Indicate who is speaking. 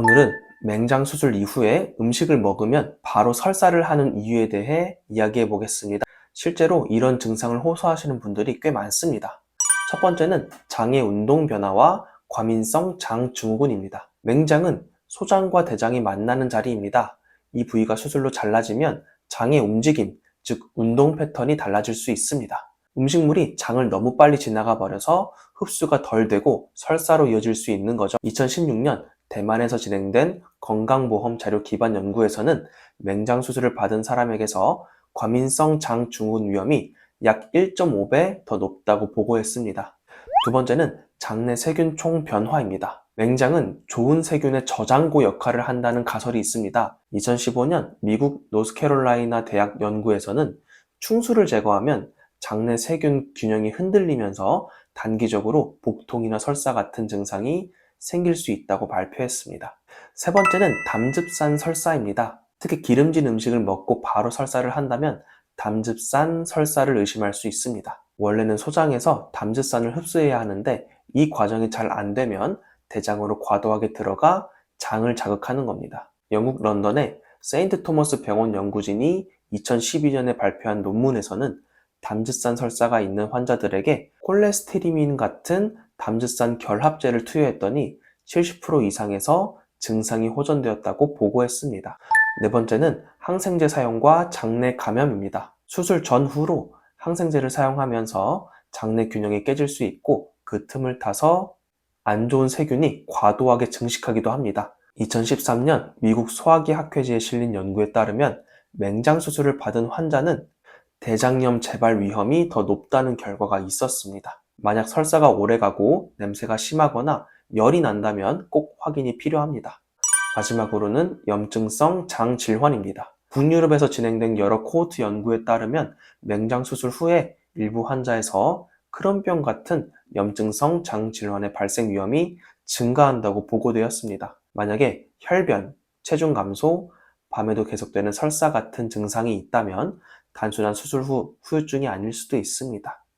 Speaker 1: 오늘은 맹장 수술 이후에 음식을 먹으면 바로 설사를 하는 이유에 대해 이야기해 보겠습니다. 실제로 이런 증상을 호소하시는 분들이 꽤 많습니다. 첫 번째는 장의 운동 변화와 과민성 장 증후군입니다. 맹장은 소장과 대장이 만나는 자리입니다. 이 부위가 수술로 잘라지면 장의 움직임, 즉 운동 패턴이 달라질 수 있습니다. 음식물이 장을 너무 빨리 지나가 버려서 흡수가 덜 되고 설사로 이어질 수 있는 거죠. 2016년 대만에서 진행된 건강보험 자료 기반 연구에서는 맹장 수술을 받은 사람에게서 과민성 장 증후군 위험이 약 1.5배 더 높다고 보고했습니다. 두 번째는 장내 세균 총 변화입니다. 맹장은 좋은 세균의 저장고 역할을 한다는 가설이 있습니다. 2015년 미국 노스캐롤라이나 대학 연구에서는 충수를 제거하면 장내 세균 균형이 흔들리면서 단기적으로 복통이나 설사 같은 증상이 생길 수 있다고 발표했습니다. 세 번째는 담즙산 설사입니다. 특히 기름진 음식을 먹고 바로 설사를 한다면 담즙산 설사를 의심할 수 있습니다. 원래는 소장에서 담즙산을 흡수해야 하는데 이 과정이 잘 안 되면 대장으로 과도하게 들어가 장을 자극하는 겁니다. 영국 런던의 세인트 토머스 병원 연구진이 2012년에 발표한 논문에서는 담즙산 설사가 있는 환자들에게 콜레스테리민 같은 담즙산 결합제를 투여했더니 70% 이상에서 증상이 호전되었다고 보고했습니다. 네 번째는 항생제 사용과 장내 감염입니다. 수술 전후로 항생제를 사용하면서 장내 균형이 깨질 수 있고 그 틈을 타서 안 좋은 세균이 과도하게 증식하기도 합니다. 2013년 미국 소화기 학회지에 실린 연구에 따르면 맹장 수술을 받은 환자는 대장염 재발 위험이 더 높다는 결과가 있었습니다. 만약 설사가 오래가고 냄새가 심하거나 열이 난다면 꼭 확인이 필요합니다. 마지막으로는 염증성 장 질환입니다. 북유럽에서 진행된 여러 코호트 연구에 따르면 맹장 수술 후에 일부 환자에서 크론병 같은 염증성 장 질환의 발생 위험이 증가한다고 보고되었습니다. 만약에 혈변, 체중 감소, 밤에도 계속되는 설사 같은 증상이 있다면 단순한 수술 후 후유증이 아닐 수도 있습니다.